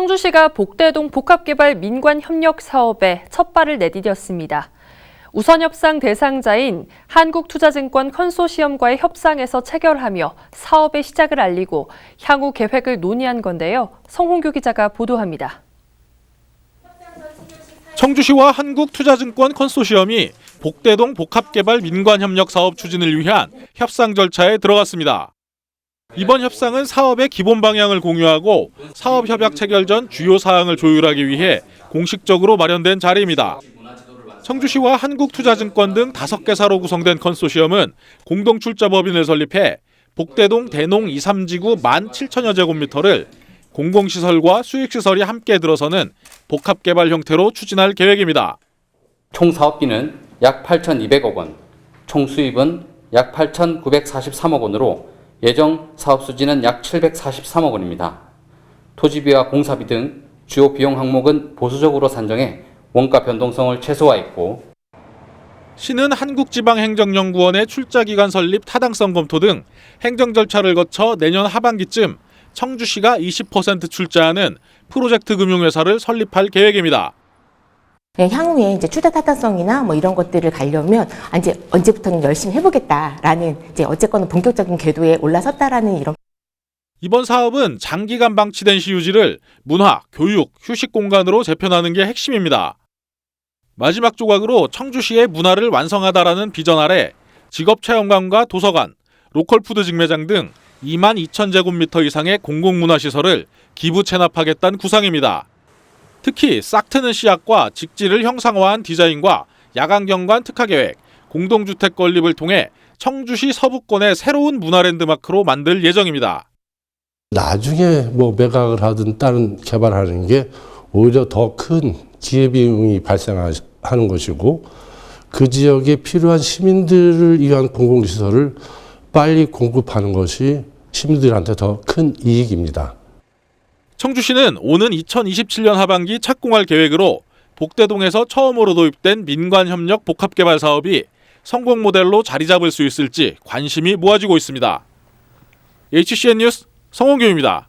청주시가 복대동 복합개발 민관협력 사업에 첫 발을 내디뎠습니다. 우선 협상 대상자인 한국투자증권 컨소시엄과의 협상에서 체결하며 사업의 시작을 알리고 향후 계획을 논의한 건데요. 성홍규 기자가 보도합니다. 청주시와 한국투자증권 컨소시엄이 복대동 복합개발 민관협력 사업 추진을 위한 협상 절차에 들어갔습니다. 이번 협상은 사업의 기본 방향을 공유하고 사업 협약 체결 전 주요 사항을 조율하기 위해 공식적으로 마련된 자리입니다. 청주시와 한국투자증권 등 다섯 개사로 구성된 컨소시엄은 공동 출자법인을 설립해 복대동 대농 2, 3지구 17,000여 제곱미터를 공공시설과 수익시설이 함께 들어서는 복합개발 형태로 추진할 계획입니다. 총 사업비는 약 8,200억 원, 총 수입은 약 8,943억 원으로 예정 사업 수지는 약 743억 원입니다. 토지비와 공사비 등 주요 비용 항목은 보수적으로 산정해 원가 변동성을 최소화했고 시는 한국지방행정연구원의 출자기관 설립 타당성 검토 등 행정 절차를 거쳐 내년 하반기쯤 청주시가 20% 출자하는 프로젝트 금융회사를 설립할 계획입니다. 네, 향후에 이제 출자 타당성이나 뭐 이런 것들을 가려면 아, 이제 언제부터는 열심히 해보겠다라는 이제 어쨌거나 본격적인 궤도에 올라섰다라는 이런 이번 사업은 장기간 방치된 시유지를 문화, 교육, 휴식 공간으로 재편하는 게 핵심입니다. 마지막 조각으로 청주시의 문화를 완성하다라는 비전 아래 직업 체험관과 도서관, 로컬푸드 직매장 등 2만 2천 제곱미터 이상의 공공문화시설을 기부 체납하겠다는 구상입니다. 특히 싹 트는 씨앗과 직지를 형상화한 디자인과 야간 경관 특화 계획, 공동주택 건립을 통해 청주시 서부권의 새로운 문화랜드마크로 만들 예정입니다. 나중에 뭐 매각을 하든 다른 개발하는 게 오히려 더 큰 기회비용이 발생하는 것이고 그 지역에 필요한 시민들을 위한 공공시설을 빨리 공급하는 것이 시민들한테 더 큰 이익입니다. 청주시는 오는 2027년 하반기 착공할 계획으로 복대동에서 처음으로 도입된 민관협력 복합개발 사업이 성공 모델로 자리 잡을 수 있을지 관심이 모아지고 있습니다. HCN 뉴스 성홍규입니다.